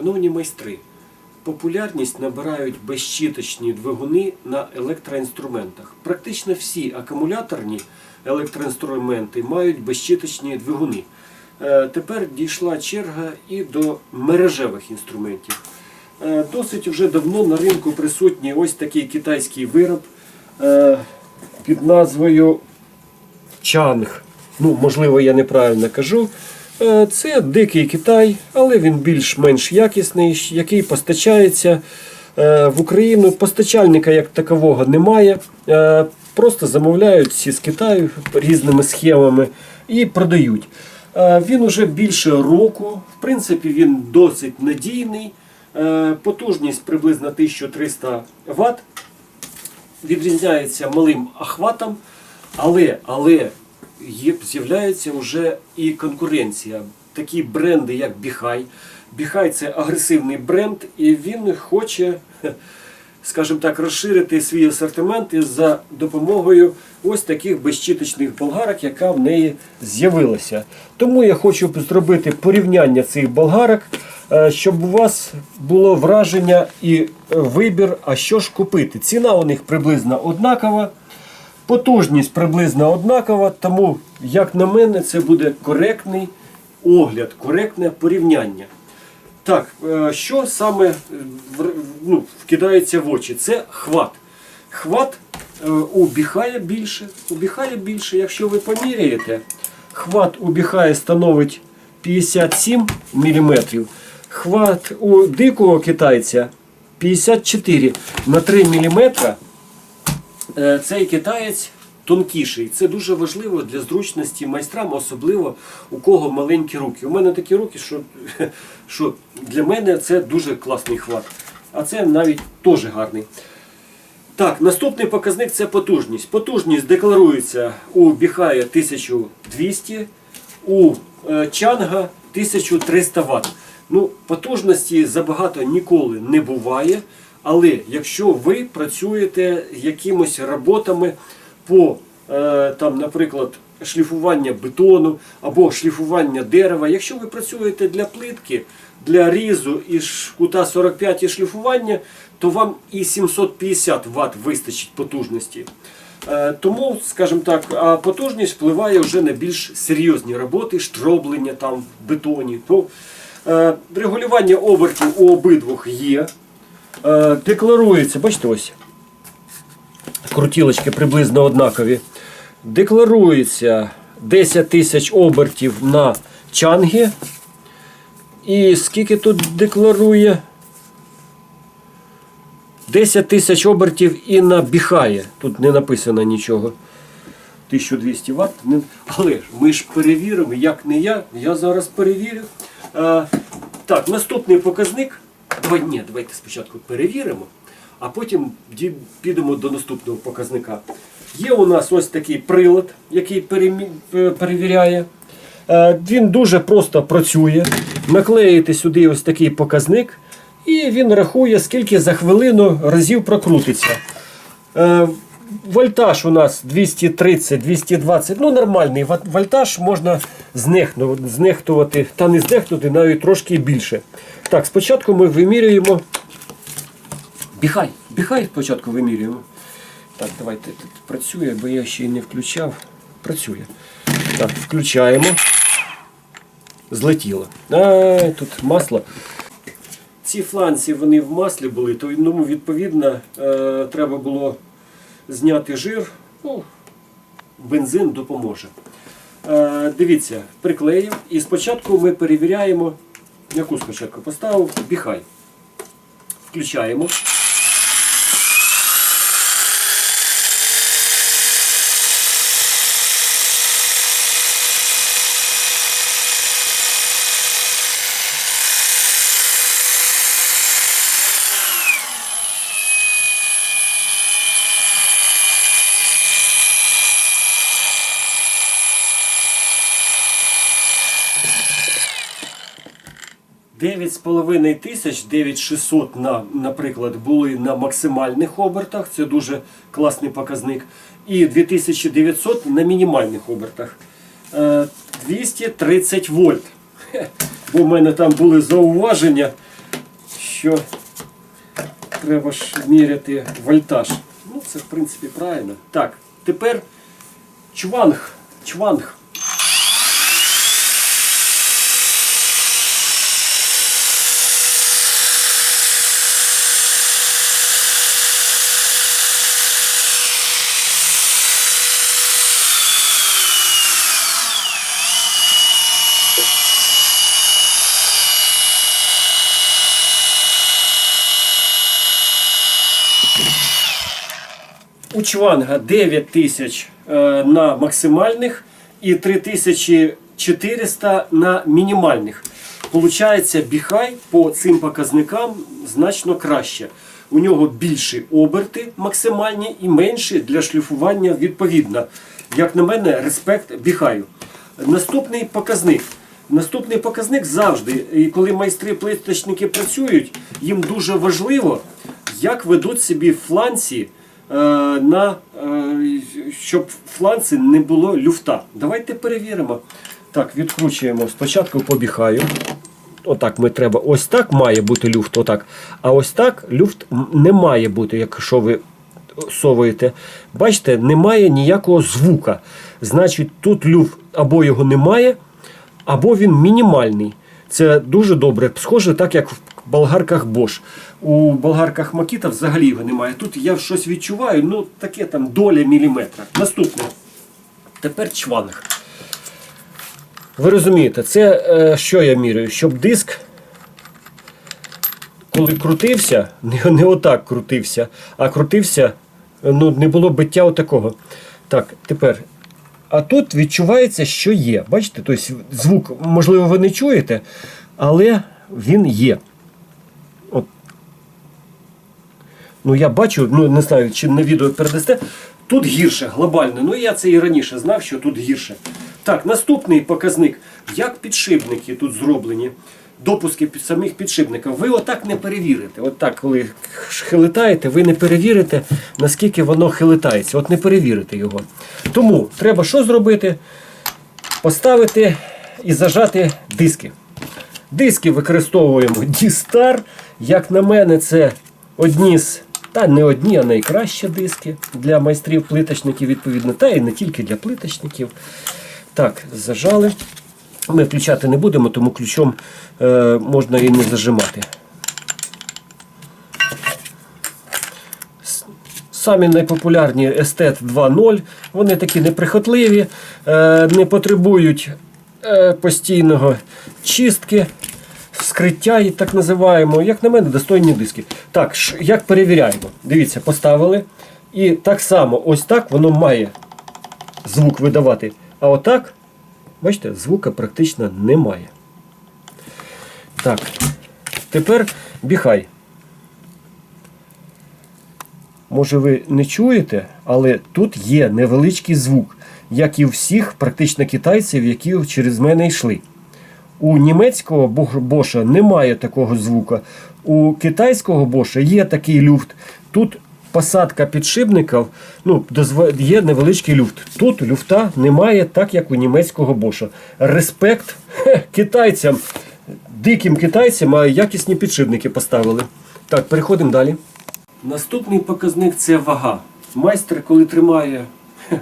Шановні майстри, популярність набирають безщіточні двигуни на електроінструментах. Практично всі акумуляторні електроінструменти мають безщіточні двигуни. Е, Тепер дійшла черга і до мережевих інструментів. Е, Досить вже давно на ринку присутній ось такий китайський вироб е, під назвою Чанг. Ну, можливо, я неправильно кажу. Е, Це дикий Китай, але він більш-менш якісний, який постачається е, в Україну. Постачальника як такового немає. Е, Просто замовляють всі з Китаю різними схемами і продають. Він уже більше року. В принципі, він досить надійний. Потужність приблизно 1300 Вт відрізняється малим охватом, але, але з'являється вже і конкуренція. Такі бренди, як Біхай. Біхай це агресивний бренд, і він хоче, скажімо так, розширити свій асортимент за допомогою ось таких безщіточних болгарок, яка в неї з'явилася. Тому я хочу зробити порівняння цих болгарок, е, щоб у вас було враження і вибір, а що ж купити. Ціна у них приблизно однакова. Потужність приблизно однакова, тому, як на мене, це буде коректний огляд, коректне порівняння. Так, е, що саме е, ну, вкидається в очі? Це хват. Хват е, більше. У більше, якщо ви поміряєте, хват у біхая становить 57 мм. Хват у дикого китайця 54 на 3 мм. Е, цей китаєць тонкіший. Це дуже важливо для зручності майстрам, особливо у кого маленькі руки. У мене такі руки, що, що для мене це дуже класний хват. А це навіть теж гарний. Так, наступний показник це потужність. Потужність декларується у Біхая 1200, у е, Чанга 1300 Вт. Ну, потужності забагато ніколи не буває. Але якщо ви працюєте якимось роботами по, е, там, наприклад, шліфування бетону або шліфування дерева, якщо ви працюєте для плитки, для різу і кута 45 і шліфування, то вам і 750 Вт вистачить потужності. Е, Тому, скажімо так, а потужність впливає вже на більш серйозні роботи, штроблення там в бетоні. То, е, регулювання обертів у обидвох є. Е, Декларується, бачите ось. Крутілочки приблизно однакові. Декларується 10 тисяч обертів на чангі. І скільки тут декларує? 10 тисяч обертів і на біхає. Тут не написано нічого. 1200 Вт. Але ж ми ж перевіримо, як не я, я зараз перевірю. Е, так, наступний показник. Давай, ні, давайте спочатку перевіримо, а потім підемо до наступного показника. Є у нас ось такий прилад, який е, перевіряє. Е, Він дуже просто працює. Наклеїте сюди ось такий показник, і він рахує, скільки за хвилину разів прокрутиться. Вольтаж у нас 230-220, ну нормальний вольтаж можна знехтувати, та не знехнути навіть трошки більше. Так, спочатку ми вимірюємо. Біхай, біхай спочатку вимірюємо. Так, давайте тут працює, бо я ще й не включав. Працює. Так, включаємо. Злетіло. А, тут масло. Ці фланці вони в маслі були, тому відповідно е, треба було зняти жир. Ну, бензин допоможе. Е, дивіться, приклеїв. І спочатку ми перевіряємо, яку спочатку поставив, біхай. Включаємо. Дев'ять з половиною тисяч, 9600, на, наприклад, були на максимальних обертах, це дуже класний показник. І 2900 на мінімальних обертах. Е, 230 вольт. Бо в мене там були зауваження. що треба ж міряти вольтаж. Ну, це в принципі правильно. Так, тепер чванг. Чванг. У Чванга 9 тисяч е, на максимальних і 3400 на мінімальних. Получається, біхай по цим показникам значно краще. У нього більші оберти максимальні і менші для шліфування відповідно. Як на мене, респект біхаю. Наступний показник. Наступний показник завжди, і коли майстри плиточники працюють, їм дуже важливо, як ведуть собі фланці, на, е, щоб в фланці не було люфта. Давайте перевіримо. Так, відкручуємо. Спочатку побіхаю. Отак ми треба. Ось так має бути люфт, отак. А ось так люфт не має бути, якщо ви совуєте. Бачите, немає ніякого звука. Значить, тут люфт або його немає, або він мінімальний. Це дуже добре. Схоже, так як в болгарках Bosch. У болгарках Makita взагалі його немає. Тут я щось відчуваю, ну таке там доля міліметра. Наступне. Тепер чванг. Ви розумієте, це е, що я міряю? Щоб диск, коли крутився, не, не отак крутився, а крутився, ну, не було биття отакого. Так, тепер. А тут відчувається, що є. Бачите, тобто звук, можливо, ви не чуєте, але він є. От. Ну, я бачу, ну не знаю, чи на відео передасте. Тут гірше, глобально. Ну я це і раніше знав, що тут гірше. Так, наступний показник. Як підшипники тут зроблені? Допуски під самих підшипників. Ви отак не перевірите. Отак, коли хилитаєте, ви не перевірите, наскільки воно хилитається. От не перевірите його. Тому треба що зробити? Поставити і зажати диски. Диски використовуємо D-Star. Як на мене, це одні з, та не одні, а найкращі диски для майстрів плиточників, відповідно, та і не тільки для плиточників. Так, зажали. Ми включати не будемо, тому ключом е, можна і не зажимати. Самі найпопулярні Estet 2.0, вони такі неприхотливі, е, не потребують е, постійного чистки, вскриття, і так називаємо. Як на мене, достойні диски. Так, як перевіряємо? Дивіться, поставили. І так само, ось так воно має звук видавати. А отак, бачите, звука практично немає. Так, тепер біхай. Може ви не чуєте, але тут є невеличкий звук, як і у всіх практично китайців, які через мене йшли. У німецького боша немає такого звука. У китайського боша є такий люфт. Тут посадка підшипників, ну, є невеличкий люфт. Тут люфта немає, так як у німецького боша. Респект хе, китайцям, диким китайцям, а якісні підшипники поставили. Так, переходимо далі. Наступний показник це вага. Майстер, коли тримає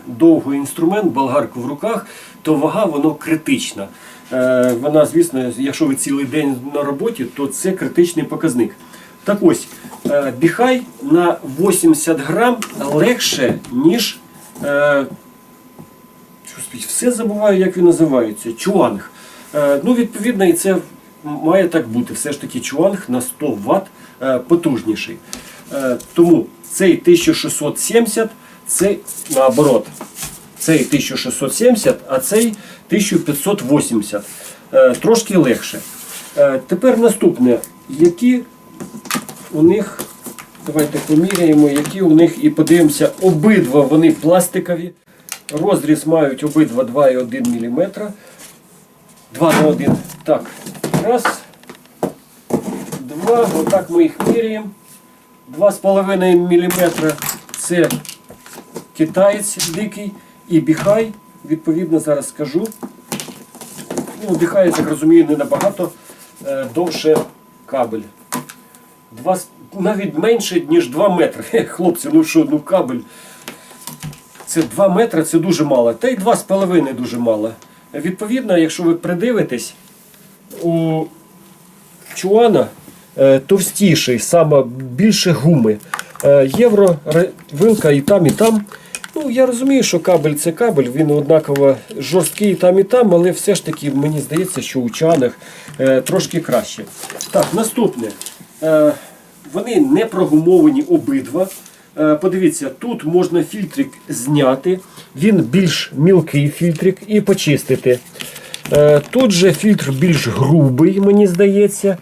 довгий інструмент, болгарку в руках, то вага воно критична. Е, вона, звісно, якщо ви цілий день на роботі, то це критичний показник. Так ось, е, біхай на 80 грам легше, ніж. Е, все забуваю, як він називається. Чуанг. Ну, відповідно, і це має так бути. Все ж таки чуанг на 100 Вт потужніший. Тому цей 1670, цей наоборот. Цей 1670, а цей 1580. Е, трошки легше. Е, тепер наступне. Які у них, давайте поміряємо, які у них і подивимося, обидва вони пластикові. Розріз мають обидва 2,1 мм. 2 на 1. Так. Раз. Два. Отак ми їх міряємо. 2,5 мм це китаєць дикий і біхай. Відповідно, зараз скажу. Ну, я так розумію, не набагато е, довше кабель. Два, навіть менше, ніж 2 метри. Хлопці, ну що, ну кабель. Це 2 метри, це дуже мало. Та й 2,5 дуже мало. Відповідно, якщо ви придивитесь, у Чуана е, товстіший, саме більше гуми. Е, євро, вилка і там, і там. Ну, я розумію, що кабель це кабель, він однаково жорсткий там, і там, але все ж таки мені здається, що у чанах е, трошки краще. Так, наступне. Е, вони не прогумовані обидва. Е, Подивіться, тут можна фільтрик зняти, він більш мілкий фільтрик і почистити. Е, Тут же фільтр більш грубий, мені здається.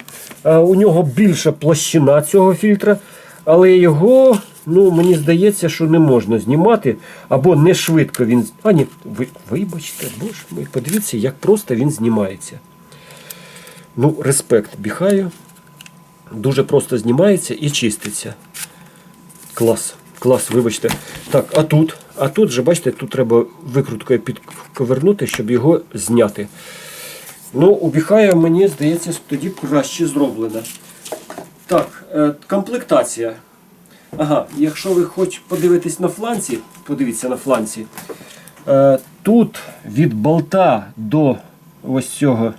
Е, У нього більша площина цього фільтра, але його, ну, мені здається, що не можна знімати або не швидко він. А ні, ви, вибачте, боже мій, подивіться, як просто він знімається. Ну, респект біхаю. Дуже просто знімається і чиститься. Клас. Клас, вибачте. Так, а тут? А тут же, бачите, тут треба викруткою підковернути, щоб його зняти. Ну, у Біхая, мені здається, тоді краще зроблено. Так, е, комплектація. Ага, якщо ви хоч подивитесь на фланці, подивіться на фланці. Е, тут від болта до ось цього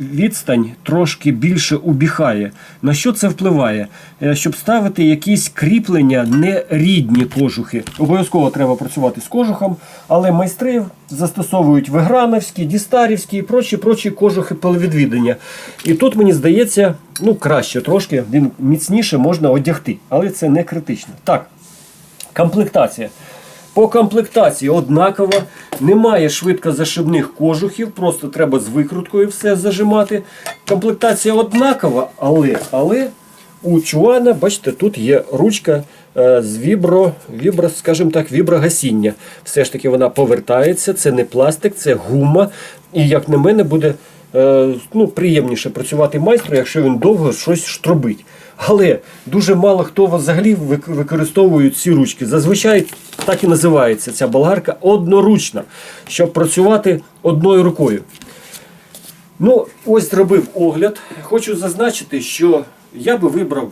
відстань трошки більше убіхає. На що це впливає? Е, Щоб ставити якісь кріплення нерідні кожухи. Обов'язково треба працювати з кожухом, але майстри застосовують виграновські, дістарівські і прочі прочі кожухи половідвідання. І тут мені здається, ну краще трошки, він міцніше можна одягти, але це не критично. Так, комплектація. По комплектації однаково, немає швидкозашибних кожухів, просто треба з викруткою все зажимати. Комплектація однакова, але, але у чуана, бачите, тут є ручка е, з вібро, вібро, скажімо так, віброгасіння. Все ж таки вона повертається, це не пластик, це гума. І як на мене буде е, ну, приємніше працювати майстру, якщо він довго щось штробить. Але дуже мало хто взагалі використовує ці ручки. Зазвичай так і називається ця болгарка одноручна, щоб працювати одною рукою. Ну, ось зробив огляд. Хочу зазначити, що я би вибрав,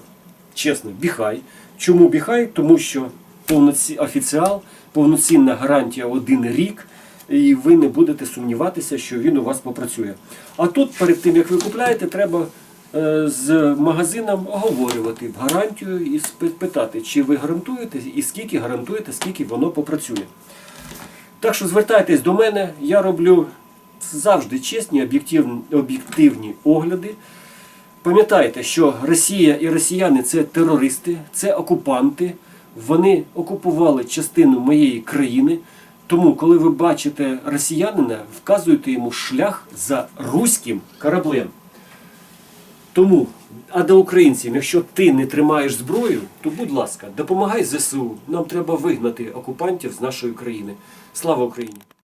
чесно, біхай. Чому біхай? Тому що повноці... офіціал, повноцінна гарантія один рік, і ви не будете сумніватися, що він у вас попрацює. А тут, перед тим як ви купляєте, треба з магазином оговорювати гарантію і питати, чи ви гарантуєте і скільки гарантуєте, скільки воно попрацює. Так що звертайтесь до мене, я роблю завжди чесні, об'єктивні, об'єктивні огляди. Пам'ятайте, що Росія і росіяни це терористи, це окупанти. Вони окупували частину моєї країни. Тому, коли ви бачите росіянина, вказуйте йому шлях за руським кораблем. Тому, а до українців, якщо ти не тримаєш зброю, то будь ласка, допомагай ЗСУ. Нам треба вигнати окупантів з нашої країни. Слава Україні!